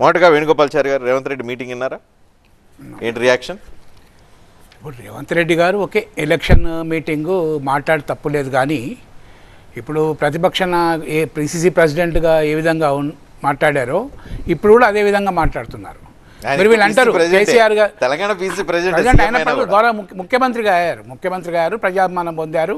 మొదటగా వేణుగోపాల్చారి గారు రేవంత్ రెడ్డి మీటింగ్ విన్నారా? ఏంటి రియాక్షన్? ఇప్పుడు రేవంత్ రెడ్డి గారు ఓకే ఎలక్షన్ మీటింగు మాట్లాడి తప్పులేదు కానీ ఇప్పుడు ప్రతిపక్ష ఏ పిసిసి ప్రెసిడెంట్గా ఏ విధంగా మాట్లాడారో ఇప్పుడు కూడా అదే విధంగా మాట్లాడుతున్నారు. మరి వీళ్ళు అంటారు. కేసీఆర్ గారు తెలంగాణ పీసీ ప్రజెంట్ ప్రెసిడెంట్ అయినప్పుడు గౌరవ ముఖ్య- ముఖ్యమంత్రిగా అయ్యారు. ముఖ్యమంత్రిగా అయ్యారు ప్రజాభిమానం పొందారు.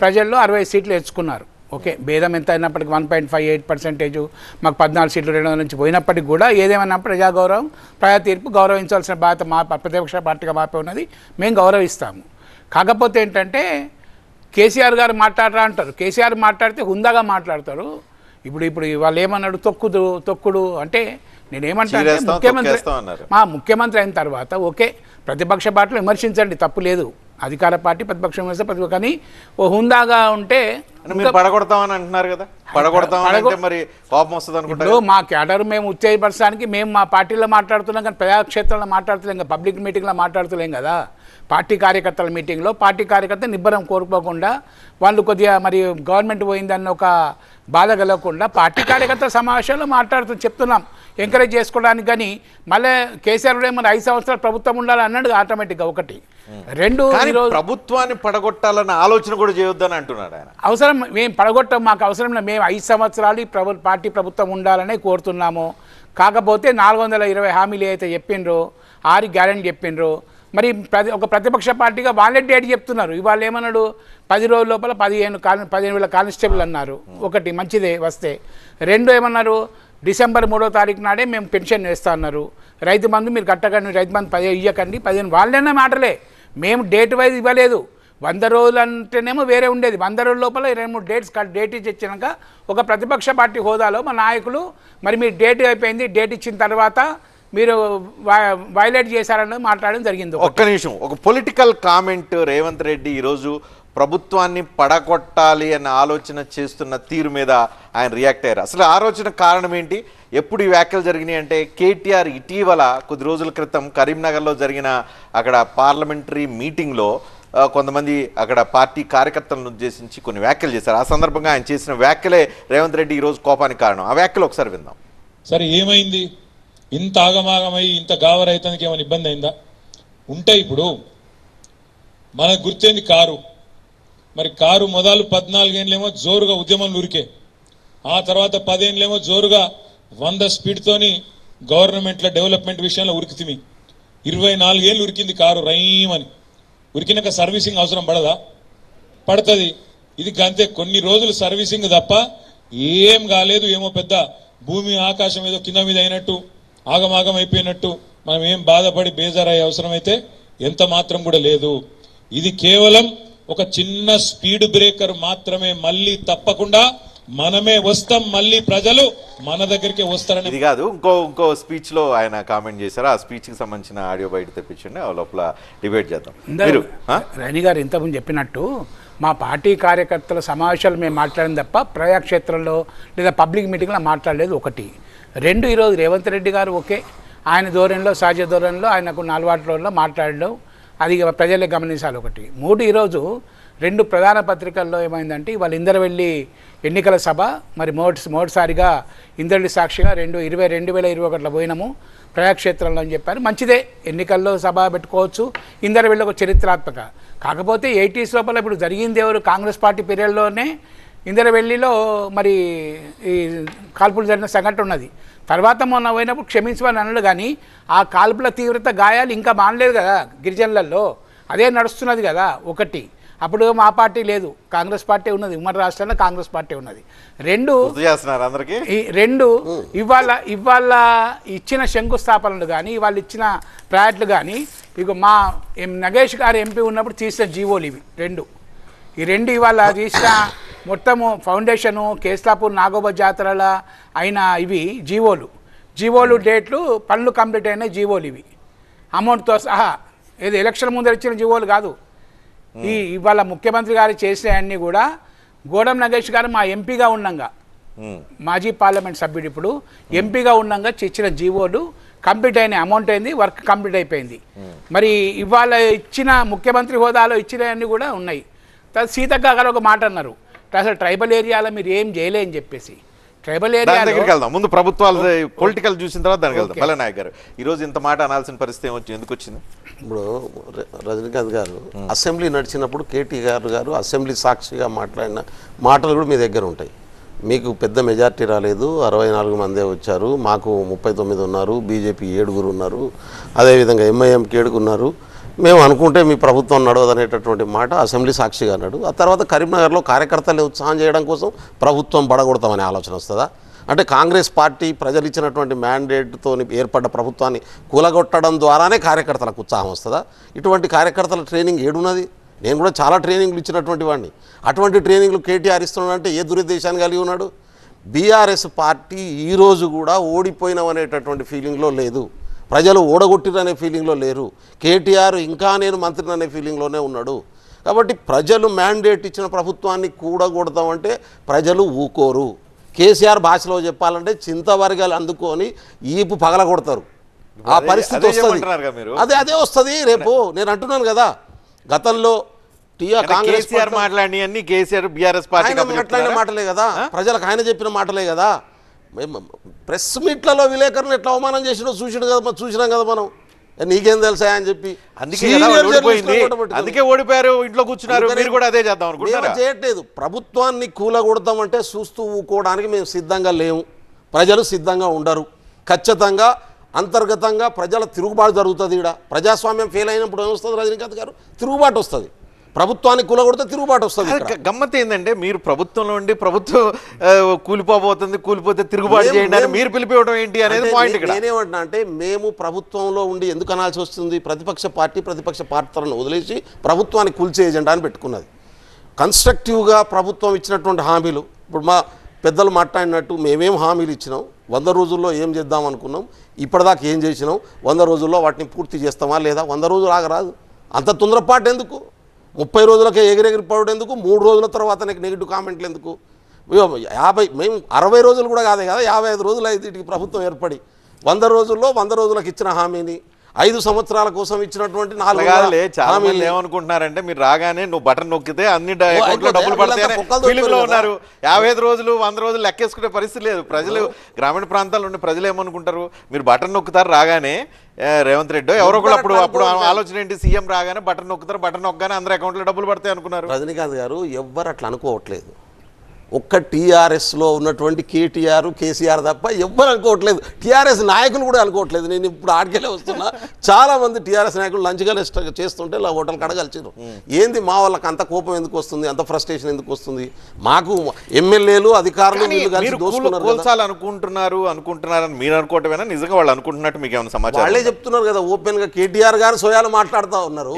ప్రజల్లో అరవై సీట్లు ఎంచుకున్నారు. ఓకే భేదం ఎంత అయినప్పటికీ one point five eight percentage మాకు పద్నాలుగు సీట్లు రెండు వందల నుంచి పోయినప్పటికీ కూడా ఏదేమైనా ప్రజా గౌరవం ప్రజా తీర్పు గౌరవించాల్సిన బాధ్యత మా ప్రతిపక్ష పార్టీగా మాపే ఉన్నది. మేము గౌరవిస్తాము. కాకపోతే ఏంటంటే కేసీఆర్ గారు మాట్లాడరా అంటారు. కేసీఆర్ మాట్లాడితే హుందాగా మాట్లాడతారు. ఇప్పుడు ఇప్పుడు వాళ్ళు ఏమన్నాడు? తొక్కుదు తొక్కుడు అంటే నేనేమంటా అంటే చీరేస్తాం, ముఖ్యమంత్రి. మా ముఖ్యమంత్రి అయిన తర్వాత ఓకే ప్రతిపక్ష పార్టీలు విమర్శించండి తప్పు లేదు. అధికార పార్టీ ప్రతిపక్షం విమర్శ ప్రతిపక్ష. కానీ ఓ హుందాగా ఉంటే పడగొడతామని అంటున్నారు కదా? పడగొడతామని పడగొ- అంటే మరి కోపం వస్తుంది అనుకుంటారు ఇప్పుడు మా క్యాడర్ మేము ఉత్తేజపరచడానికి మేము మా పార్టీలో మాట్లాడుతున్నాం కానీ ప్రజాక్షేత్రంలో మాట్లాడుతలేం కదా పబ్లిక్ మీటింగ్లో మాట్లాడుతలేం కదా. పార్టీ కార్యకర్తల మీటింగ్లో పార్టీ కార్యకర్త నిబ్బరం కోరుకోకుండా వాళ్ళు కొద్దిగా మరి గవర్నమెంట్ పోయిందన్న ఒక బాధ కలగకుండా పార్టీ కార్యకర్తల సమావేశాల్లో మాట్లాడుతూ చెప్తున్నాం. ఎంకరేజ్ చేసుకోవడానికి కానీ మళ్ళీ కేసీఆర్ కూడా మరి ఐదు సంవత్సరాలు ప్రభుత్వం ఉండాలి అన్నాడు ఆటోమేటిక్గా ఒకటి. రెండు ప్రభుత్వాన్ని పడగొట్టాలన్న ఆలోచన కూడా చేయొద్దని అంటున్నాడు ఆయన. అవసరం మేము పడగొట్టం మాకు అవసరం మేము ఐదు సంవత్సరాలు ఈ ప్రభు పార్టీ ప్రభుత్వం ఉండాలనే కోరుతున్నాము. కాకపోతే నాలుగు వందల ఇరవై హామీలు అయితే చెప్పిండ్రో ఆరు గ్యారెంటీ చెప్పిండ్రో మరి ప్రతి ఒక ప్రతిపక్ష పార్టీగా వాళ్ళే డేట్ చెప్తున్నారు. ఇవాళ ఏమన్నాడు? పది రోజుల లోపల పదిహేను కాని పదిహేను వేల కానిస్టేబుల్ అన్నారు. ఒకటి మంచిదే వస్తే. రెండు ఏమన్నారు? డిసెంబర్ మూడో తారీఖు నాడే మేము పెన్షన్ వేస్తా అన్నారు. రైతు బంధు మీరు కట్టకండి రైతు బంధు పదిహేను ఇవ్వకండి పదిహేను వాళ్ళనే మాటలే. మేము డేట్ వైజ్ ఇవ్వలేదు. వంద రోజులు అంటేనేమో వేరే ఉండేది. వంద రోజుల లోపల ఇరవై మూడు డేట్స్ డేట్ ఇచ్చి ఇచ్చినాక ఒక ప్రతిపక్ష పార్టీ హోదాలో మా నాయకులు మరి మీరు డేట్ అయిపోయింది డేట్ ఇచ్చిన తర్వాత మీరు వైలేట్ చేశారని మాట్లాడడం జరిగింది ఒక్క నిమిషం. ఒక పొలిటికల్ కామెంట్ రేవంత్ రెడ్డి ఈరోజు ప్రభుత్వాన్ని పడగొట్టాలి అన్న ఆలోచన చేస్తున్న తీరు మీద ఆయన రియాక్ట్ అయ్యారు. అసలు ఆలోచన కారణం ఏంటి? ఎప్పుడు ఈ వ్యాఖ్యలు జరిగినాయి అంటే కేటీఆర్ ఇటీవల కొద్ది రోజుల క్రితం కరీంనగర్లో జరిగిన అక్కడ పార్లమెంటరీ మీటింగ్లో కొంతమంది అక్కడ పార్టీ కార్యకర్తలను ఉద్దేశించి కొన్ని వ్యాఖ్యలు చేశారు. ఆ సందర్భంగా ఆయన చేసిన వ్యాఖ్యలే రేవంత్ రెడ్డి ఈరోజు కోపానికి కారణం. ఆ వ్యాఖ్యలు ఒకసారి విందాం. సరే ఏమైంది? ఇంత ఆగమాగమై ఇంత గావరైతానికి ఏమైనా ఇబ్బంది అయిందా? ఉంటాయి ఇప్పుడు మనకు గుర్తేంది కారు? మరి కారు మొదలు పద్నాలుగేళ్ళేమో జోరుగా ఉద్యమం ఉరికే. ఆ తర్వాత పదేళ్ళేమో జోరుగా వంద స్పీడ్తోని గవర్నమెంట్ల డెవలప్మెంట్ విషయంలో ఉరికితిమి ఇరవై నాలుగేళ్ళు ఉరికింది కారు రైమని ఉరికినాక సర్వీసింగ్ అవసరం పడదా? పడుతుంది. ఇది అంతే కొన్ని రోజులు సర్వీసింగ్ తప్ప ఏం కాలేదు ఏమో పెద్ద భూమి ఆకాశం ఏదో కింద మీద అయినట్టు ఆగమాగం అయిపోయినట్టు మనం ఏం బాధపడి బేజారయ్యే అవసరం అయితే ఎంత మాత్రం కూడా లేదు. ఇది కేవలం ఒక చిన్న స్పీడ్ బ్రేకర్ మాత్రమే మళ్ళీ తప్పకుండా మనమే వస్తాం మళ్ళీ ప్రజలు మన దగ్గరికి వస్తారని ఇది కాదు ఇంకో ఇంకో స్పీచ్లో ఆయన కామెంట్ చేశారు. ఆ స్పీచ్కి సంబంధించిన ఆడియో బయట తెప్పించండి ఆ లోపల డిబేట్ చేద్దాం. మీరు? రైని గారు ఇంతకుముందు చెప్పినట్టు మా పార్టీ కార్యకర్తల సమావేశాలు మేము మాట్లాడింది తప్ప ప్రజాక్షేత్రంలో లేదా పబ్లిక్ మీటింగ్లో మాట్లాడలేదు ఒకటి. రెండు ఈరోజు రేవంత్ రెడ్డి గారు ఓకే. ఆయన ధోరణిలో సహజ ధోరణిలో ఆయనకున్న అలవాట్లలో మాట్లాడడం. అది ప్రజలే గమనించాలి ఒకటి. మూడు ఈరోజు రెండు ప్రధాన పత్రికల్లో ఏమైందంటే వాళ్ళు ఇందరు వెళ్ళి ఎన్నికల సభ మరి మొదటి మొదటిసారిగా ఇందరి సాక్షిగా రెండు ఇరవై రెండు వేల ఇరవై ఒకటిలో పోయినాము. ప్రజాక్షేత్రంలో అని చెప్పారు. మంచిదే ఎన్నికల్లో సభ పెట్టుకోవచ్చు. ఇందరు వెళ్ళి ఒక చరిత్రాత్మక. కాకపోతే ఎయిటీస్ లోపల ఇప్పుడు జరిగింది ఎవరు? కాంగ్రెస్ పార్టీ పీరియడ్లోనే ఇందరవెల్లిలో మరి ఈ కాల్పులు జరిగిన సంఘటన ఉన్నది. తర్వాత మొన్న పోయినప్పుడు క్షమించమని అన్నాడు కానీ ఆ కాల్పుల తీవ్రత గాయాలు ఇంకా మానలేదు కదా గిరిజనులలో. అదే నడుస్తున్నది కదా ఒకటి. అప్పుడు మా పార్టీ లేదు. కాంగ్రెస్ పార్టీ ఉన్నది. ఉమ్మడి రాష్ట్రంలో కాంగ్రెస్ పార్టీ ఉన్నది. రెండు అందరికి? ఈ రెండు ఇవాళ ఇవాళ ఇచ్చిన శంకుస్థాపనలు కానీ ఇవాళ ఇచ్చిన ప్రాజెక్టులు కానీ ఇక మా ఎం నగేష్ గారు ఎంపీ ఉన్నప్పుడు తీసిన జీవోలు ఇవి. రెండు. ఈ రెండు ఇవాళ తీసిన మొత్తము ఫౌండేషను కేస్లాపూర్ నాగోబ జాతరల అయిన ఇవి జీవోలు. జీవోలు డేట్లు పనులు కంప్లీట్ అయిన జీవోలు ఇవి. అమౌంట్తో సహా ఏది ఎలక్షన్ ముందర ఇచ్చిన జీవోలు కాదు. ఈ ఇవాళ ముఖ్యమంత్రి గారు చేసినవన్నీ కూడా గోడం నగేష్ గారు మా ఎంపీగా ఉండంగా. మాజీ పార్లమెంట్ సభ్యుడు ఇప్పుడు ఎంపీగా ఉండగా ఇచ్చిన జీవోలు కంప్లీట్ అయిన అమౌంట్ అయింది వర్క్ కంప్లీట్ అయిపోయింది. మరి ఇవాళ ఇచ్చిన ముఖ్యమంత్రి హోదాలో ఇచ్చినవన్నీ కూడా ఉన్నాయి. తర్వాత సీతక్క గారు ఒక మాట అన్నారు. అసలు ట్రైబల్ ఏరియాలో మీరు ఏం చేయలే అని చెప్పేసి. ట్రైబల్ ఏరియా దగ్గరికి వెళ్దాం. ముందు ప్రభుత్వాలు పొలిటికల్ చూసిన తర్వాత దానికి వెళ్దాం. ఓకే. బలనాయక్ గారు. ఈ రోజు ఇంత మాట అనాల్సిన పరిస్థితి ఏమొచ్చి ఎందుకు వచ్చింది? ఇప్పుడు ర- రజనీకాంత్ గారు అసెంబ్లీ నడిచినప్పుడు కేటీ గారు గారు అసెంబ్లీ సాక్షిగా మాట్లాడిన మాటలు కూడా మీ దగ్గర ఉంటాయి. మీకు పెద్ద మెజార్టీ రాలేదు. అరవై నాలుగు మందే వచ్చారు. మాకు ముప్పై తొమ్మిది ఉన్నారు. బీజేపీ ఏడుగురు ఉన్నారు. అదేవిధంగా ఎంఐఎంకి ఏడుగురు ఉన్నారు. మేము అనుకుంటే మీ ప్రభుత్వం నడవదనేటటువంటి మాట అసెంబ్లీ సాక్షిగా అన్నాడు. ఆ తర్వాత కరీంనగర్లో కార్యకర్తలు ఉత్సాహం చేయడం కోసం ప్రభుత్వం బడగొడతామనే ఆలోచన వస్తుందా? అంటే కాంగ్రెస్ పార్టీ ప్రజలు ఇచ్చినటువంటి మ్యాండేట్తో ఏర్పడ్డ ప్రభుత్వాన్ని కూలగొట్టడం ద్వారానే కార్యకర్తలకు ఉత్సాహం వస్తుందా? ఇటువంటి కార్యకర్తల ట్రైనింగ్ ఏడున్నది? నేను కూడా చాలా ట్రైనింగ్లు ఇచ్చినటువంటి వాడిని. అటువంటి ట్రైనింగ్లు కేటీఆర్ ఇస్తున్నాడంటే ఏ దురుద్దేశాన్ని కలిగి ఉన్నాడు? బీఆర్ఎస్ పార్టీ ఈరోజు కూడా ఓడిపోయినామనేటటువంటి ఫీలింగ్లో లేదు. ప్రజలు ఓడగొట్టిరనే ఫీలింగ్లో లేరు. కేటీఆర్ ఇంకా నేను మంత్రిని అనే ఫీలింగ్లోనే ఉన్నాడు. కాబట్టి ప్రజలు మ్యాండేట్ ఇచ్చిన ప్రభుత్వాన్ని కూడగొడతామంటే ప్రజలు ఊకోరు. కేసీఆర్ భాషలో చెప్పాలంటే చింతవర్గాలు అందుకొని ఈపు పగల కొడతారు ఆ పరిస్థితి వస్తుంది? అదే అదే వస్తుంది. రేపు నేను అంటున్నాను కదా గతంలో టీఆర్ కాంగ్రెస్ మాట్లాడిన మాటలే కదా. ప్రజలకు ఆయన చెప్పిన మాటలే కదా. ప్రెస్ మీట్లలో విలేకరులు ఎట్లా అవమానం చేసినో చూసిడు కదా చూసినాం కదా మనం. నీకేం తెలుసా అని చెప్పి అందుకే ఓడిపోయారు ఇంట్లో కూర్చున్నారు మీరు కూడా అదే చేద్దాం చేయట్లేదు. ప్రభుత్వాన్ని కూలగొడతామంటే చూస్తూ ఊకోవడానికి మేము సిద్ధంగా లేము. ప్రజలు సిద్ధంగా ఉండరు. ఖచ్చితంగా అంతర్గతంగా ప్రజల తిరుగుబాటు జరుగుతుంది ఇక్కడ ప్రజాస్వామ్యం ఫెయిల్ అయినప్పుడు ఏమొస్తుంది రజనీకాంత్ గారు? తిరుగుబాటు వస్తుంది. ప్రభుత్వాన్ని కూలగొడితే తిరుగుబాటు వస్తుంది గమ్మత్ ఏంటంటే మీరు ప్రభుత్వంలో ఉండి ప్రభుత్వం కూలిపోబోతుంది కూలిపోతే తిరుగుబాటు చేయండి మీరు పిలిపివ్వడం ఏంటి అనేది పాయింట్ ఇక్కడ. నేనేమంటున్నా అంటే మేము ప్రభుత్వంలో ఉండి ఎందుకు అనాల్సి వస్తుంది? ప్రతిపక్ష పార్టీ ప్రతిపక్ష పాత్రలను వదిలేసి ప్రభుత్వాన్ని కూల్చే ఎజెండా అని పెట్టుకున్నది. కన్స్ట్రక్టివ్గా ప్రభుత్వం ఇచ్చినటువంటి హామీలు ఇప్పుడు మా పెద్దలు మాట్లాడినట్టు మేమేం హామీలు ఇచ్చినాం. వంద రోజుల్లో ఏం చేద్దాం అనుకున్నాం. ఇప్పటిదాకా ఏం చేసినాం? వంద రోజుల్లో వాటిని పూర్తి చేస్తామా లేదా? వంద రోజులు ఆగరాదు. అంత తొందరపాటు ఎందుకు? ముప్పై రోజులకే ఎగిరెగిరి పడడం ఎందుకు? మూడు రోజుల తర్వాత నీకు నెగిటివ్ కామెంట్లు ఎందుకు? యాభై మేము అరవై రోజులు కూడా కాదే కదా యాభై ఐదు రోజులు అయితే వీటికి ప్రభుత్వం ఏర్పడి వంద రోజుల్లో వంద రోజులకు ఇచ్చిన హామీని ఐదు సంవత్సరాల కోసం ఇచ్చినటువంటి నాలుగు చాలా మంది ఏమనుకుంటున్నారంటే మీరు రాగానే నువ్వు బటన్ నొక్కితే అన్ని అకౌంట్లో డబ్బులు పడతాయని దొరికారు ఉన్నారు. యాభై ఐదు రోజులు వంద రోజులు లెక్కేసుకునే పరిస్థితి లేదు. ప్రజలు గ్రామీణ ప్రాంతాల్లో ఉండే ప్రజలు ఏమనుకుంటారు? మీరు బటన్ నొక్కుతారు రాగానే రేవంత్ రెడ్డి ఎవరో ఒకళ్ళు అప్పుడు అప్పుడు. ఆలోచన ఏంటి? సీఎం రాగానే బటన్ నొక్కుతారు బటన్ నొక్కగానే అందరి అకౌంట్లో డబ్బులు పడతాయి అనుకున్నారు. రజనీకాంత్ గారు ఎవ్వరు అట్లా అనుకోవట్లేదు. ఒక్క టీఆర్ఎస్లో ఉన్నటువంటి కేటీఆర్ కేసీఆర్ తప్ప ఎవ్వరు అనుకోవట్లేదు. టీఆర్ఎస్ నాయకులు కూడా అనుకోవట్లేదు. నేను ఇప్పుడు ఆడికెళ్ళే వస్తున్నా. చాలా మంది టీఆర్ఎస్ నాయకులు లంచ్గా చేస్తుంటే ఇలా హోటల్ కాడ కలిసిరు ఏంది మా వాళ్ళకి అంత కోపం ఎందుకు వస్తుంది? అంత ఫ్రస్ట్రేషన్ ఎందుకు వస్తుంది? మాకు ఎమ్మెల్యేలు అధికారులు అనుకుంటున్నారు అనుకుంటున్నారని మీరు అనుకోవటమేనా? నిజంగా వాళ్ళు అనుకుంటున్నట్టు మీకు ఏమైనా సమాచారం వాళ్ళే? చెప్తున్నారు కదా ఓపెన్గా కేటీఆర్ గారు సోయాలు మాట్లాడుతా ఉన్నారు?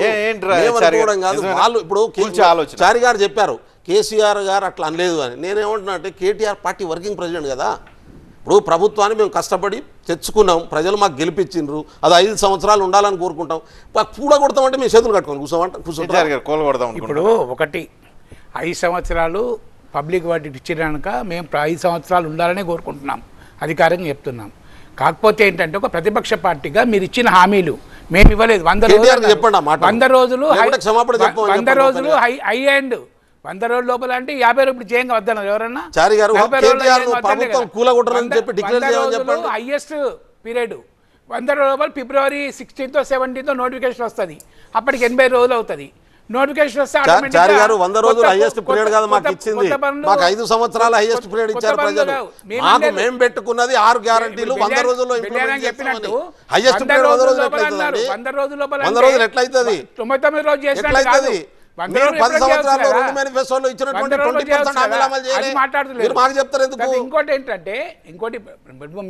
వాళ్ళు ఇప్పుడు. చారి గారు చెప్పారు కేసీఆర్ గారు అట్లా అనలేదు అని. నేనేమంటున్నా అంటే కేటీఆర్ పార్టీ వర్కింగ్ ప్రెసిడెంట్ కదా. ఇప్పుడు ప్రభుత్వాన్ని మేము కష్టపడి తెచ్చుకున్నాం. ప్రజలు మాకు గెలిపించిండ్రు. అది ఐదు సంవత్సరాలు ఉండాలని కోరుకుంటాం. కూడగొడతామంటే మేము చేతులు కట్టుకోండి కూర్చోమంట కూర్చుంటాం. కూలగొడదాం ఇప్పుడు ఒకటి ఐదు సంవత్సరాలు పబ్లిక్ వాటికి ఇచ్చినాక మేము ఐదు సంవత్సరాలు ఉండాలని కోరుకుంటున్నాం. అధికారంగా చెప్తున్నాం. కాకపోతే ఏంటంటే ఒక ప్రతిపక్ష పార్టీగా మీరు ఇచ్చిన హామీలు మేము ఇవ్వలేదు. వంద రోజులు చెప్పండి ఆ మాట. వంద రోజులు వంద రోజులు. హై హై అండ్ వంద రోజుల లోపల అంటే యాభై రూపాయలు చేయంగా వద్దన్నారు. ఎవరన్నా? చారి గారు. హైయెస్ట్ పీరియడ్ వంద రోజులు ఫిబ్రవరి సిక్స్టీన్త్ సెవెంటీన్త్ నోటిఫికేషన్ వస్తుంది. అప్పటికి ఎనభై రోజులు అవుతుంది. నోటిఫికేషన్ వస్తే చారి గారు వంద రోజులు హైయెస్ట్ పీరియడ్ కాదు మాకు ఇచ్చింది. ఐదు సంవత్సరాల హైయెస్ట్ పీరియడ్ ఇచ్చారు ప్రజలు. మేము మాకు అనేది- మేము పెట్టుకున్నది ఆరు గ్యారంటీలు వంద రోజుల్లో చెప్పినట్టు హైయెస్ట్ వంద పీరియడ్ వంద రోజుల లోపల. ఎట్లయితుంది వంద లోపల ఎట్లయితుంది? తొంభై తొమ్మిది రోజులు. ఎట్లయితుంది? మీరు పది సంవత్సరాల్లో రెండు. మేనిఫెస్టోలో ఇచ్చినటువంటి ట్వంటీ పర్సెంట్ హామీలు. అమలు మాట్లాడలేదు మీరు మాకు చెప్తారు ఎందుకు ఇంకోటి ఏంటంటే ఇంకోటి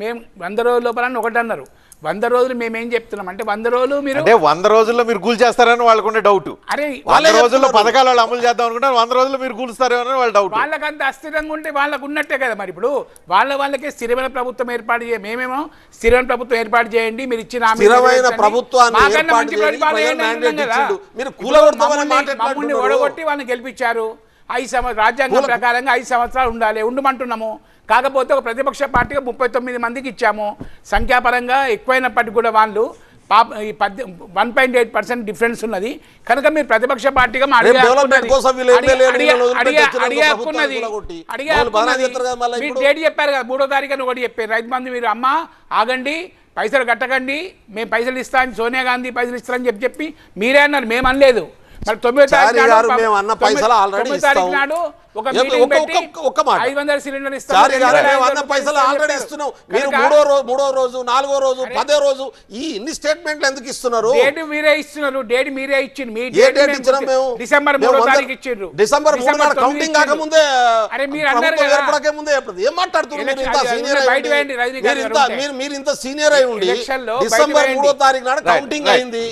మేము వంద రోజుల లోపల ఒకటి అన్నారు వంద రోజులు మేము ఏం చెప్తున్నాం అంటే వంద రోజులు మీరు అంటే వంద రోజుల్లో మీరు కూల్ చేస్తారని వాళ్ళకుండే డౌట్ అరే వంద వాళ్ళే రోజుల్లో. పథకాలు వాళ్ళు అమలు చేద్దాం అనుకుంటారు వంద రోజుల్లో మీరు కూలుస్తారేమో అని వాళ్ళ డౌట్ వాళ్ళకంత అస్థిరంగా ఉంటే వాళ్ళకు ఉన్నట్టే కదా మరి ఇప్పుడు వాళ్ళ వాళ్ళకే స్థిరమైన ప్రభుత్వం ఏర్పాటు చేయ మేమేమో స్థిరమైన ప్రభుత్వం ఏర్పాటు చేయండి మీరు ఇచ్చిన స్థిరమైన. ప్రభుత్వాన్ని. మీరు కూలగొడతామని మమ్మల్ని? ఓడగొట్టి వాళ్ళని గెలిపించారు ఐదు సంవత్సరాలు రాజ్యాంగం ప్రకారంగా ఐదు సంవత్సరాలు ఉండాలి. ఉండమంటున్నాము. కాకపోతే ఒక ప్రతిపక్ష పార్టీగా ముప్పై తొమ్మిది మందికి ఇచ్చాము. సంఖ్యాపరంగా ఎక్కువైనప్పటికీ కూడా వాళ్ళు పాప ఈ పద్దె one point eight percent difference ఉన్నది. కనుక మీరు ప్రతిపక్ష పార్టీగా మీరు. డేట్ చెప్పారు కదా మూడో తారీఖు అని ఒకటి చెప్పారు. రైతు మంది మీరు అమ్మ ఆగండి పైసలు కట్టకండి మేము పైసలు ఇస్తా అని సోనియా గాంధీ పైసలు ఇస్తారని చెప్పి చెప్పి మీరే అన్నారు. మేము అనలేదు మరి తొమ్మిదో తారీఖు మేము అన్న పైసలు తారీఖు ఇస్తాం. ఒక ఒక్క- మాట. ఐదు వందల సిలిండర్ ఇస్తాం. అన్న పైసలు ఆల్రెడీ. ఇస్తున్నాం. మీరు మూడో రోజు మూడో రోజు నాలుగో రోజు పదో రోజు ఈ ఇన్ని స్టేట్మెంట్లు ఎందుకు ఇస్తున్నారు? డేట్ మీరే ఇస్తున్నారు. డేట్ మీరే ఇచ్చింది మీ ఏ డేట్ ఇచ్చినాం మేము? డిసెంబర్ మూడో తారీఖు ఇచ్చిండ్రు. డిసెంబర్ మూడు నాడు తొమ్మిది కౌంటింగ్. కాకముందే అరే మీరు అన్నారు. ఏర్పడకే ముందే ఏం మాట్లాడుతున్నారు ఇంత సీనియర్ అది అయి బయట ఉండి, వేయండి, రజనీ మీరు ఇంత సీనియర్ అయి ఉండి డిసెంబర్. మూడో తారీఖు నాడు కౌంటింగ్ అయింది.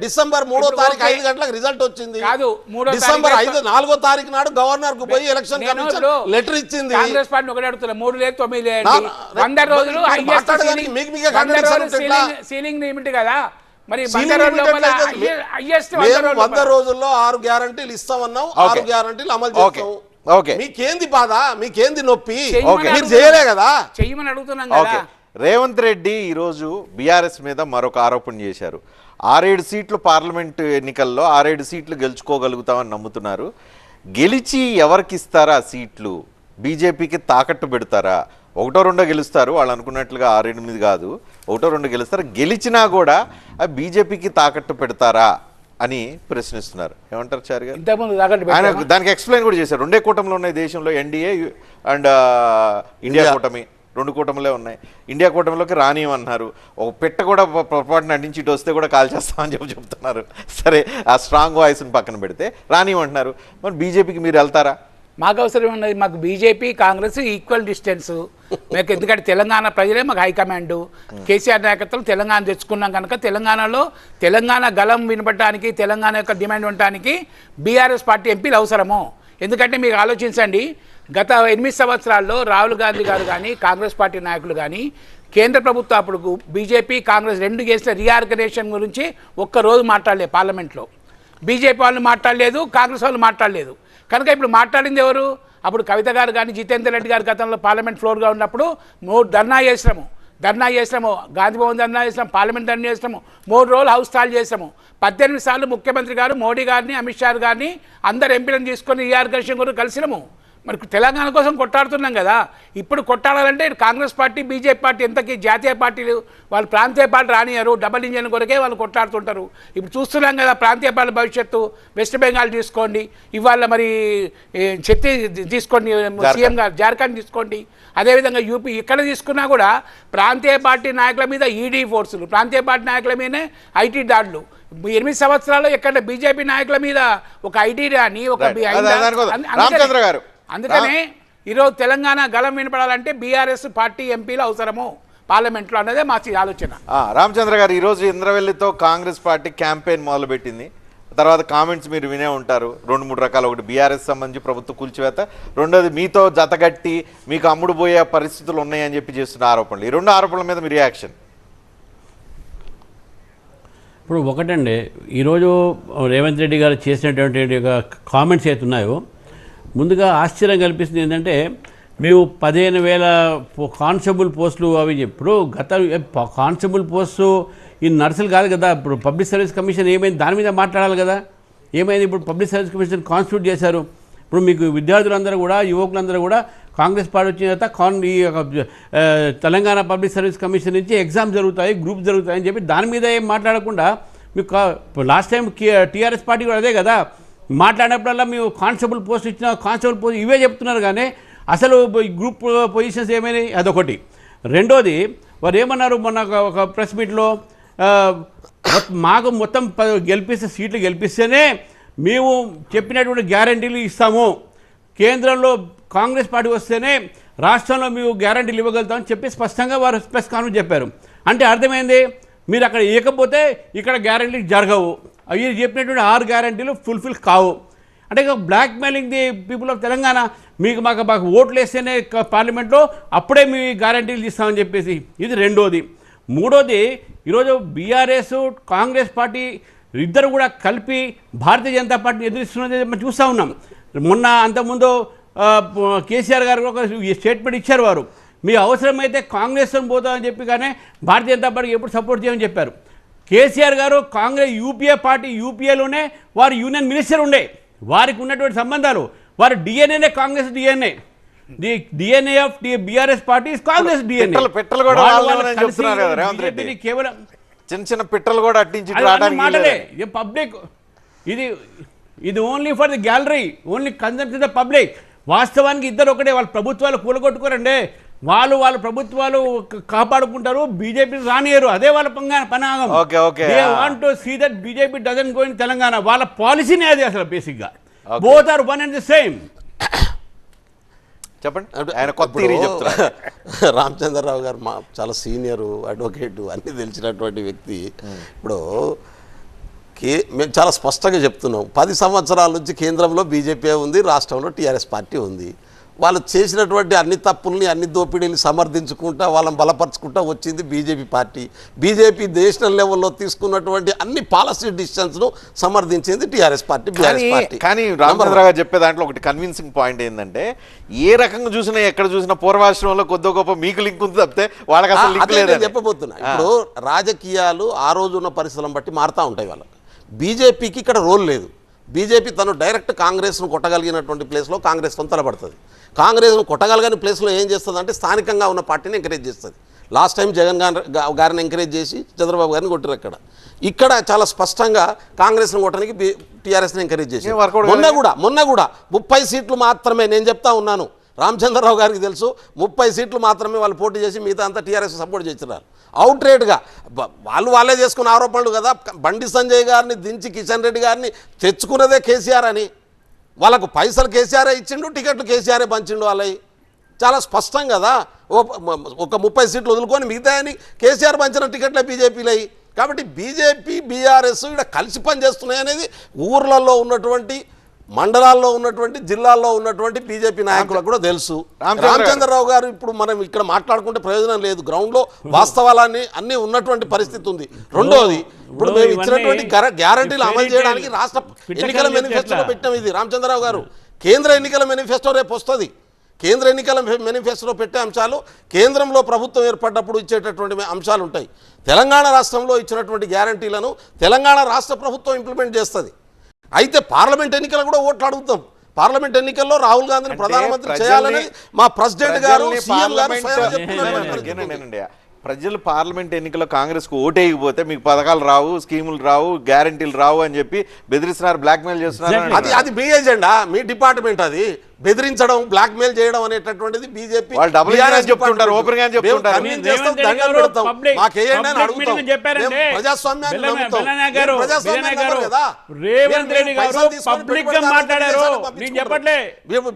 డిసెంబర్ మూడో తారీఖు. ఐదు గంటలకు రిజల్ట్ వచ్చింది కాదు, మూడో డిసెంబర్ ఐదు నాలుగో తారీఖు నాడు గవర్నర్కు పోయి ఎలక్షన్ కమిషన్ లెటర్ ఇచ్చింది కాంగ్రెస్ పార్టీ ఒకటి అడుగుతున్నా మూడు లేదు తొమ్మిది లేదు వంద రోజులు మీకు మీకే limit కదా మరి వంద. రోజుల్లో ఆరు గ్యారంటీలు ఇస్తామన్నాం ఆరు. గ్యారంటీలు అమలు Okay. చేస్తాం Okay. మీకేంది బాధ మీకేంది నొప్పి. మీరు. చేయలే కదా చెయ్యమని అడుగుతున్నాం కదా రేవంత్ రెడ్డి ఈరోజు బీఆర్ఎస్ మీద మరొక ఆరోపణ చేశారు. ఆరేడు సీట్లు పార్లమెంటు ఎన్నికల్లో ఆరేడు సీట్లు గెలుచుకోగలుగుతామని నమ్ముతున్నారు. గెలిచి ఎవరికి ఇస్తారా ఆ సీట్లు? బీజేపీకి తాకట్టు పెడతారా? ఒకటో రెండో గెలుస్తారు. వాళ్ళు అనుకున్నట్లుగా ఆరెనిమిది కాదు. ఒకటో రెండో గెలుస్తారు. గెలిచినా కూడా బీజేపీకి తాకట్టు పెడతారా అని ప్రశ్నిస్తున్నారు. ఏమంటారు చారి గారు? ఇంతకుముందు తాకట్టు ఆయన? దానికి ఎక్స్ప్లెయిన్ కూడా చేశారు. రెండే కూటమిలో ఉన్నాయి దేశంలో ఎన్డీఏ అండ్ ఇండియా ఇండియా. కూటమి. రెండు కూటమిలే ఉన్నాయి. ఇండియా కూటమిలోకి రానియమన్నారు. ఒక పెట్ట కూడా పొరపాటున అంటించి ఇటు వస్తే కూడా కాల్ చేస్తామని చెప్పి చెప్తున్నారు. సరే ఆ స్ట్రాంగ్ వాయిస్ని పక్కన పెడితే రానియమంటున్నారు. మరి బీజేపీకి మీరు వెళ్తారా? మాకు అవసరం ఉన్నది మాకు బీజేపీ కాంగ్రెస్ ఈక్వల్ డిస్టెన్స్. మాకు ఎందుకంటే తెలంగాణ ప్రజలే మాకు హైకమాండ్ కేసీఆర్ నాయకత్వం తెలంగాణ తెచ్చుకున్నాం కనుక తెలంగాణలో తెలంగాణ గలం వినపడటానికి తెలంగాణ యొక్క డిమాండ్ ఉండటానికి బీఆర్ఎస్ పార్టీ ఎంపీలు అవసరము. ఎందుకంటే మీరు ఆలోచించండి గత ఎనిమిది సంవత్సరాల్లో రాహుల్ గాంధీ గారు కానీ కాంగ్రెస్ పార్టీ నాయకులు కానీ కేంద్ర ప్రభుత్వం అప్పుడు బీజేపీ కాంగ్రెస్ రెండు చేసిన రీఆర్గనైజేషన్ గురించి ఒక్కరోజు మాట్లాడలేదు పార్లమెంట్లో. బీజేపీ వాళ్ళు మాట్లాడలేదు కాంగ్రెస్ వాళ్ళు మాట్లాడలేదు. కనుక ఇప్పుడు మాట్లాడింది ఎవరు? అప్పుడు కవిత గారు కానీ జితేందర్ రెడ్డి గారి గతంలో పార్లమెంట్ ఫ్లోర్గా ఉన్నప్పుడు మూడు ధర్నా చేసినాము. ధర్నా చేసినాము. గాంధీ భవన్ ధర్నా చేసినాము. పార్లమెంట్ ధర్నా చేసినాము. మూడు రోజులు హౌస్ స్టాల్ చేసాము పద్దెనిమిది సార్లు ముఖ్యమంత్రి గారు మోడీ గారిని అమిత్ షా గారిని అందరు ఎంపీలను తీసుకొని ఈ ఆర్గనైజేషన్ కూడా కలిసినాము. మరి తెలంగాణ కోసం కొట్టాడుతున్నాం కదా. ఇప్పుడు కొట్టాడాలంటే కాంగ్రెస్ పార్టీ బీజేపీ పార్టీ ఎంతకి జాతీయ పార్టీలు వాళ్ళు ప్రాంతీయ పార్టీ రానియరు. డబల్ ఇంజన్ కొరకే వాళ్ళు కొట్టాడుతుంటారు ఇప్పుడు చూస్తున్నాం కదా ప్రాంతీయ పార్టీ భవిష్యత్తు వెస్ట్ బెంగాల్ తీసుకోండి. ఇవాళ మరి ఏ, ఛత్తీ తీసుకోండి సీఎం గారు జార్ఖండ్ తీసుకోండి. అదేవిధంగా యూపీ ఇక్కడ తీసుకున్నా కూడా ప్రాంతీయ పార్టీ నాయకుల మీద ఈడీ ఫోర్సులు ప్రాంతీయ పార్టీ నాయకుల మీదనే ఐటీ దాడులు. ఎనిమిది సంవత్సరాల్లో ఎక్కడ బీజేపీ నాయకుల మీద ఒక ఐటీ కానీ ఒక రామచంద్ర గారు. అందుకనే ఈరోజు తెలంగాణ గలం వినపడాలంటే బీఆర్ఎస్ పార్టీ ఎంపీలు అవసరము పార్లమెంట్లో అన్నదే మా ఆలోచన. ఆ, రామచంద్ర గారు ఈరోజు ఇంద్రవెల్లితో కాంగ్రెస్ పార్టీ క్యాంపెయిన్ మొదలుపెట్టింది. తర్వాత కామెంట్స్ మీరు వినే ఉంటారు. రెండు మూడు రకాలు ఒకటి బీఆర్ఎస్ సంబంధించి ప్రభుత్వ కూల్చివేత రెండోది మీతో జతగట్టి మీకు అమ్ముడు పోయే పరిస్థితులు ఉన్నాయని చెప్పి చేస్తున్న ఆరోపణలు. ఈ రెండు ఆరోపణల మీద మీ రియాక్షన్? ఇప్పుడు ఒకటండి ఈరోజు రేవంత్ రెడ్డి గారు చేసినటువంటి ఒక కామెంట్స్ అయితే ఉన్నాయో ముందుగా ఆశ్చర్యం కల్పిస్తుంది ఏంటంటే మేము పదిహేను వేల కానిస్టేబుల్ పోస్టులు అవి ఇప్పుడు గత కానిస్టేబుల్ పోస్టు ఈ నర్సులు కాదు కదా ఇప్పుడు పబ్లిక్ సర్వీస్ కమిషన్ ఏమైంది దాని మీద మాట్లాడాలి కదా. ఏమైంది ఇప్పుడు పబ్లిక్ సర్వీస్ కమిషన్ కాన్స్టిట్యూట్ చేశారు. ఇప్పుడు మీకు విద్యార్థులందరూ కూడా యువకులందరూ కూడా కాంగ్రెస్ పార్టీ వచ్చిన తర్వాత కాన్ ఈ తెలంగాణ పబ్లిక్ సర్వీస్ కమిషన్ నుంచి ఎగ్జామ్ జరుగుతాయి గ్రూప్ జరుగుతాయని చెప్పి దాని మీద ఏం మాట్లాడకుండా మీకు లాస్ట్ టైం టీఆర్ఎస్ పార్టీ కూడా అదే కదా. మాట్లాడినప్పుడల్లా మేము కానిస్టేబుల్ పోస్ట్ ఇచ్చిన కానిస్టేబుల్ పోస్ట్ ఇవే చెప్తున్నారు కానీ అసలు గ్రూప్ పొజిషన్స్ ఏమైనాయి? అదొకటి. రెండోది వారు ఏమన్నారు మొన్న ఒక- ప్రెస్ మీట్లో మాకు మొత్తం గెలిపిస్తే సీట్లు గెలిపిస్తేనే మేము చెప్పినటువంటి గ్యారంటీలు ఇస్తాము. కేంద్రంలో కాంగ్రెస్ పార్టీ వస్తేనే రాష్ట్రంలో మేము గ్యారంటీలు ఇవ్వగలుగుతామని చెప్పి స్పష్టంగా వారు ప్రెస్ కాన్ఫరెన్స్ చెప్పారు. అంటే అర్థమైంది? మీరు అక్కడ ఇవ్వకపోతే ఇక్కడ గ్యారంటీ జరగవు. అవి చెప్పినటువంటి ఆరు గ్యారంటీలు ఫుల్ఫిల్ కావు. అంటే ఇక blackmailing the people of Telangana మీకు మాకు మాకు ఓట్లు వేస్తేనే పార్లమెంట్లో అప్పుడే మీ గ్యారంటీలు ఇస్తామని చెప్పేసి. ఇది రెండోది. మూడోది ఈరోజు బీఆర్ఎస్ కాంగ్రెస్ పార్టీ ఇద్దరు కూడా కలిపి భారతీయ జనతా పార్టీని ఎదురిస్తున్నది మనం చూస్తూ ఉన్నాం. మొన్న అంతకుముందు కేసీఆర్ గారు ఒక స్టేట్మెంట్ ఇచ్చారు వారు. మీ అవసరమైతే కాంగ్రెస్ పోతామని చెప్పి కానీ భారతీయ జనతా పార్టీకి ఎప్పుడు సపోర్ట్ చేయమని చెప్పారు. కేసీఆర్ గారు కాంగ్రెస్ యూపీఏ పార్టీ యూపీఏలోనే వారు యూనియన్ మినిస్టర్ ఉండే. వారికి ఉన్నటువంటి సంబంధాలు వారు డిఎన్ఏనే Congress DNA. The DNA of BRS party Congress DNA. పిట్టలు- కూడా. కేవలం చిన్న చిన్న పిట్టలు కూడా అట్టించి మాటలే. పబ్లిక్ ఇది ఇది only for the gallery only concept the public వాస్తవానికి ఇద్దరు ఒకటే వాళ్ళ ప్రభుత్వాలు కూలగొట్టుకోరండి. వాళ్ళు వాళ్ళ ప్రభుత్వాలు కాపాడుకుంటారు బీజేపీ రానియరు. అదే వాళ్ళ పంగా పనాగం. They. Want to see that BJP doesn't go in Telangana వాళ్ళ పాలసీనే అది అసలు బేసిక్గా Okay. Both are one and the same చెప్పండి. ఆయన కొత్త రామచంద్రరావు గారు మా చాలా సీనియరు అడ్వకేటు అన్ని తెలిసినటువంటి వ్యక్తి. ఇప్పుడు కే మేము చాలా స్పష్టంగా చెప్తున్నాం. పది సంవత్సరాల నుంచి కేంద్రంలో బీజేపీ ఉంది రాష్ట్రంలో టీఆర్ఎస్ పార్టీ ఉంది. వాళ్ళు చేసినటువంటి అన్ని తప్పుల్ని అన్ని దోపిడీని సమర్థించుకుంటా వాళ్ళని బలపరుచుకుంటా వచ్చింది బీజేపీ పార్టీ. బీజేపీ నేషనల్ లెవెల్లో తీసుకున్నటువంటి అన్ని పాలసీ డిసిషన్స్ను సమర్థించింది టీఆర్ఎస్ పార్టీ బీఆర్ఎస్ కానీ పార్టీ కానీ. రామచంద్రరావు గారు చెప్పే దాంట్లో ఒకటి కన్విన్సింగ్ పాయింట్ ఏంటంటే ఏ రకంగా చూసినా ఎక్కడ చూసినా పూర్వాశ్రమంలో కొద్ది గొప్ప మీకు లింక్ ఉంది తప్పితే వాళ్ళకి అసలు లింక్ చెప్పబోతున్నా. ఇప్పుడు రాజకీయాలు ఆ రోజు ఉన్న పరిస్థితులను బట్టి మారుతూ ఉంటాయి వాళ్ళకి బీజేపీకి ఇక్కడ రోల్ లేదు. బీజేపీ తను డైరెక్ట్ కాంగ్రెస్ను కొట్టగలిగినటువంటి ప్లేస్లో కాంగ్రెస్ తలపడుతుంది కాంగ్రెస్ను కొట్టగలిగిన ప్లేస్లో ఏం చేస్తుంది అంటే స్థానికంగా ఉన్న పార్టీని ఎంకరేజ్ చేస్తుంది. లాస్ట్ టైం జగన్ గారిని ఎంకరేజ్ చేసి చంద్రబాబు గారిని కొట్టారు అక్కడ. ఇక్కడ చాలా స్పష్టంగా కాంగ్రెస్ను కొట్టడానికి బీ టీఆర్ఎస్ని ఎంకరేజ్ చేసి మొన్న? కూడా మొన్న కూడా ముప్పై సీట్లు మాత్రమే నేను చెప్తా ఉన్నాను. రామచంద్రరావు గారికి తెలుసు ముప్పై సీట్లు మాత్రమే వాళ్ళు పోటీ చేసి మిగతా అంతా టీఆర్ఎస్ సపోర్ట్ చేస్తున్నారు. అవుట్ రేట్గా వాళ్ళు వాళ్ళే చేసుకున్న ఆరోపణలు కదా. బండి సంజయ్ గారిని దించి కిషన్ రెడ్డి గారిని తెచ్చుకున్నదే కేసీఆర్ అని. వాళ్ళకు పైసలు కేసీఆరే ఇచ్చిండు టికెట్లు కేసీఆరే పంచిండు వాళ్ళవి చాలా స్పష్టం కదా. ఒక ముప్పై సీట్లు వదులుకొని మిగతా అని కేసీఆర్ పంచిన టికెట్లే బీజేపీలు కాబట్టి బీజేపీ బీఆర్ఎస్ ఇక్కడ కలిసి పనిచేస్తున్నాయి అనేది ఊర్లలో ఉన్నటువంటి మండలాల్లో ఉన్నటువంటి జిల్లాల్లో ఉన్నటువంటి బీజేపీ నాయకులకు కూడా తెలుసు. రామచంద్రరావు గారు ఇప్పుడు మనం ఇక్కడ మాట్లాడుకుంటే ప్రయోజనం లేదు గ్రౌండ్లో వాస్తవాలన్నీ అన్ని ఉన్నటువంటి పరిస్థితి ఉంది రెండోది ఇప్పుడు మేము ఇచ్చినటువంటి గ్యారంటీలు అమలు చేయడానికి. రాష్ట్ర ఎన్నికల మేనిఫెస్టోలో? పెట్టాం ఇది రామచంద్రరావు గారు కేంద్ర ఎన్నికల మేనిఫెస్టో రేపు వస్తుంది కేంద్ర ఎన్నికల మేనిఫెస్టోలో పెట్టే అంశాలు కేంద్రంలో ప్రభుత్వం ఏర్పడ్డప్పుడు ఇచ్చేటటువంటి అంశాలు ఉంటాయి తెలంగాణ రాష్ట్రంలో ఇచ్చినటువంటి గ్యారంటీలను తెలంగాణ రాష్ట్ర ప్రభుత్వం ఇంప్లిమెంట్ చేస్తుంది అయితే పార్లమెంట్ ఎన్నికలు కూడా ఓట్లు అడుగుతాం. పార్లమెంట్ ఎన్నికల్లో రాహుల్ గాంధీని ప్రధానమంత్రి చేయాలని మా ప్రెసిడెంట్ గారు సీఎం గారు. ప్రజలు పార్లమెంట్ ఎన్నికల్లో కాంగ్రెస్కు ఓటేయకపోతే మీకు పథకాలు రావు స్కీములు రావు గ్యారంటీలు రావు అని చెప్పి బెదిరిస్తున్నారు బ్లాక్మెయిల్ చేస్తున్నారు అది అది మీ ఎజెండా మీ డిపార్ట్మెంట్ అది. బెదిరించడం బ్లాక్ మెయిల్ చేయడం అనేటటువంటిది బీజేపీ చెప్తుంటారు. రేవంత్ రెడ్డి గారు పబ్లిక్గా మాట్లాడారు. నేను చెప్పట్లే.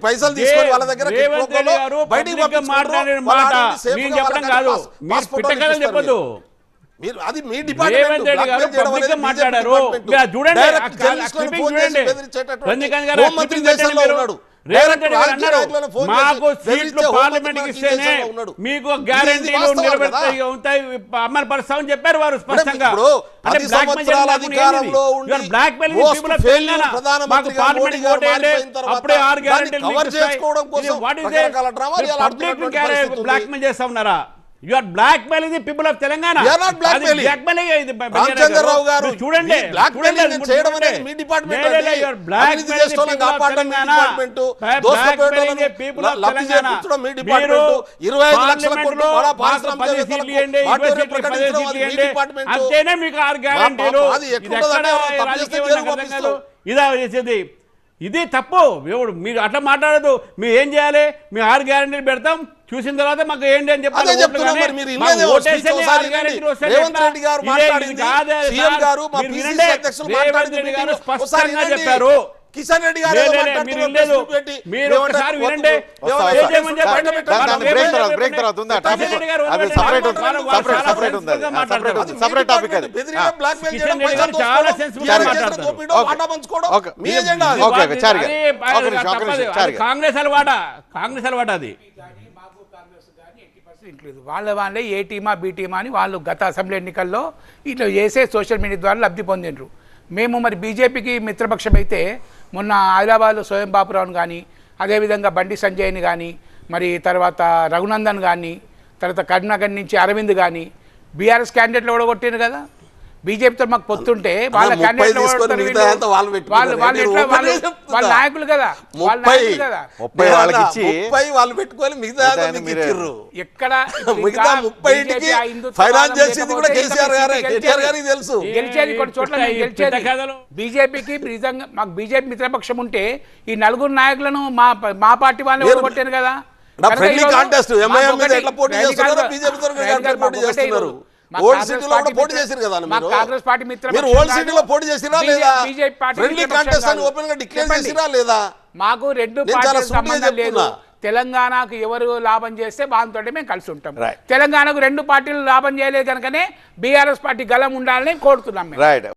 పైసలు తీసుకొని వాళ్ళ దగ్గర రేవంత్ రెడ్డి గారు బయటికి పబ్లిక్గా మాట్లాడిన మాట నేను చెప్పడం కాదు. మీరు పిట్టకథలు చెప్పొద్దు మీరు. అది మీ డిపార్ట్మెంట్ చూడండి. రేవంత్ రెడ్డి అన్నారు మాకు సీట్లు పార్లమెంట్కి ఇస్తేనే మీకు గ్యారంటీలు నిలబెడతాయి ఉంటాయి అమలు పరుస్తామని చెప్పారు వారు స్పష్టంగా. మాకు పార్లమెంట్ ఓటేయండి అప్పుడే ఆరు గ్యారంటీలు పబ్లిక్. బ్లాక్ మెయిల్ చేస్తా ఉన్నారా? You are blackmailing the people of Telangana. Blackmailing ఇది రామచంద్రరావు గారు మీరు చూడండి ఈ blackmailing చూడండి, నేను చేయడం చూడండి. అనేది మీ డిపార్ట్మెంట్ లే, లే, అండి. లే, you are blackmailing అవినీతి the చేసేవాళ్ళని people of కాపాడడం మీ తెలంగాణ. డిపార్ట్మెంట్. Black- దోసుకుపోయేటోళ్ళని blackmailing the people of లబ్ధి తెలంగాణ. చేకూర్చడం మీ మీరు డిపార్ట్మెంట్. ఇరవై ఐదు లక్షల పార్లమెంట్లో కోట్లు బడా మాకు పారిశ్రామిక పది వేత్తలకు సీట్లు ఇవ్వండి, ఇరవై వాటిని సీట్లు, పది ప్రకటించడం సీట్లు అది మీ ఇవ్వండి. డిపార్ట్మెంట్. అంతేనే మీకు ఆరు గ్యారంటీలు మా- అది ఇది ఎట్లుంటుందంటే ఎక్కడ ఎవరో తప్పు చేస్తే రాజకీయం జైలుకు నాకు అర్థం పంపిస్తాం. కాదు. ఇదా చేసేది ఇది తప్పు. ఎవడు మీరు అట్లా మాట్లాడదు. మీరు ఏం చేయాలి? మీ ఆరు గ్యారంటీలు పెడతాం. చూసిన తర్వాత మాకు ఏంటి అని వినండి. చెప్పారు. కిషన్ రెడ్డి గారు మీరు? ఒకసారి వినండి. బ్రేక్ తర్వాత చెప్పండి. బ్రేక్ తర్వాత ఉంది ఆ టాపిక్ అది. సపరేట్ సపరేట్ సపరేట్ ఉంది అది సపరేట్ టాపిక్ అది చాలా గా మాట్లాడతారు. ఓకే. చారిగా. ఒక నిమిషం, ఒక. నిమిషం, చారిగా. కాంగ్రెస్ అలవాట కాంగ్రెస్ అలవాట అది ఇంక్లూడ్ వాళ్ళ వాళ్ళే ఏ టీమా బి టీమా అని వాళ్ళు గత అసెంబ్లీ ఎన్నికల్లో ఇట్లా చేసే సోషల్ మీడియా ద్వారా లబ్ధి పొందిండ్రు మేము మరి బీజేపీకి మిత్రపక్షం అయితే మొన్న ఆదిలాబాద్లో స్వయం బాపురావుని కానీ అదేవిధంగా బండి సంజయ్ని కానీ మరి తర్వాత రఘునందన్ కానీ తర్వాత కరీంనగర్ నుంచి అరవింద్ కానీ బీఆర్ఎస్ క్యాండిడేట్లు కూడా కొట్టిండ్రు కదా? బీజేపీతో మాకు పొత్తుంటే వాళ్ళ వీళ్ళు. నాయకులు కదా. వాళ్ళ ముప్పై నాయకులు కదా. ముప్పై వాళ్ళకి ఇచ్చి ముప్పై వాళ్ళు పెట్టుకొని మిగతా మిగతా అంతా మీకు మీరే- ఇచ్చిర్రు. ఎక్కడ ఇప్పుడు మిగతా ఇంకా ముప్పై BJP ఇంటికి ఆ హిందుత్వ ఫైనాన్స్ వాదం చేసింది కూడా లేకపోతే కేసీఆర్ ఇంకా గారే. గెలిచేది. కేటీఆర్ గారికి తెలుసు. గెలిచేది కొన్ని చోట్ల గెలిచేది. బీజేపీకి నిజంగా మాకు బీజేపీ మిత్రపక్షం ఉంటే ఈ నలుగురు నాయకులను మా మా పార్టీ వాళ్ళని ఓడగొట్టాను కదా. ఫ్రెండ్లీ కాంటెస్ట్ ఎంఐఎం మీద ఎట్లా పోటీ చేస్తున్నారో బీజేపీ తరఫున పోటీ చేస్తున్నారు? ఓల్డ్ కాంగ్రెస్ సిటీలో పార్టీ కూడా పోటీ మిత్ర- చేశారు కదా మా మీరు కాంగ్రెస్ పార్టీ మిత్రపక్షం మీరు ఓల్డ్ కాదు. సిటీలో పోటీ చేసిరా బీజే- లేదా బీజేపీ పార్టీ ఫ్రెండ్లీ మిత్రపక్షం కాంటెస్ట్ అని కాదు. ఓపెన్గా డిక్లేర్ చెప్పండి. చేసిరా లేదా మాకు రెండు సూటిగా సంబంధం లేదు. తెలంగాణకు ఎవరు లాభం చేస్తే వాళ్ళతో మేము కలిసి ఉంటాం. తెలంగాణకు రెండు పార్టీలు లాభం చేయలేదు కనుకనే బీఆర్ఎస్ పార్టీ గలం ఉండాలని కోరుతున్నాం రైట్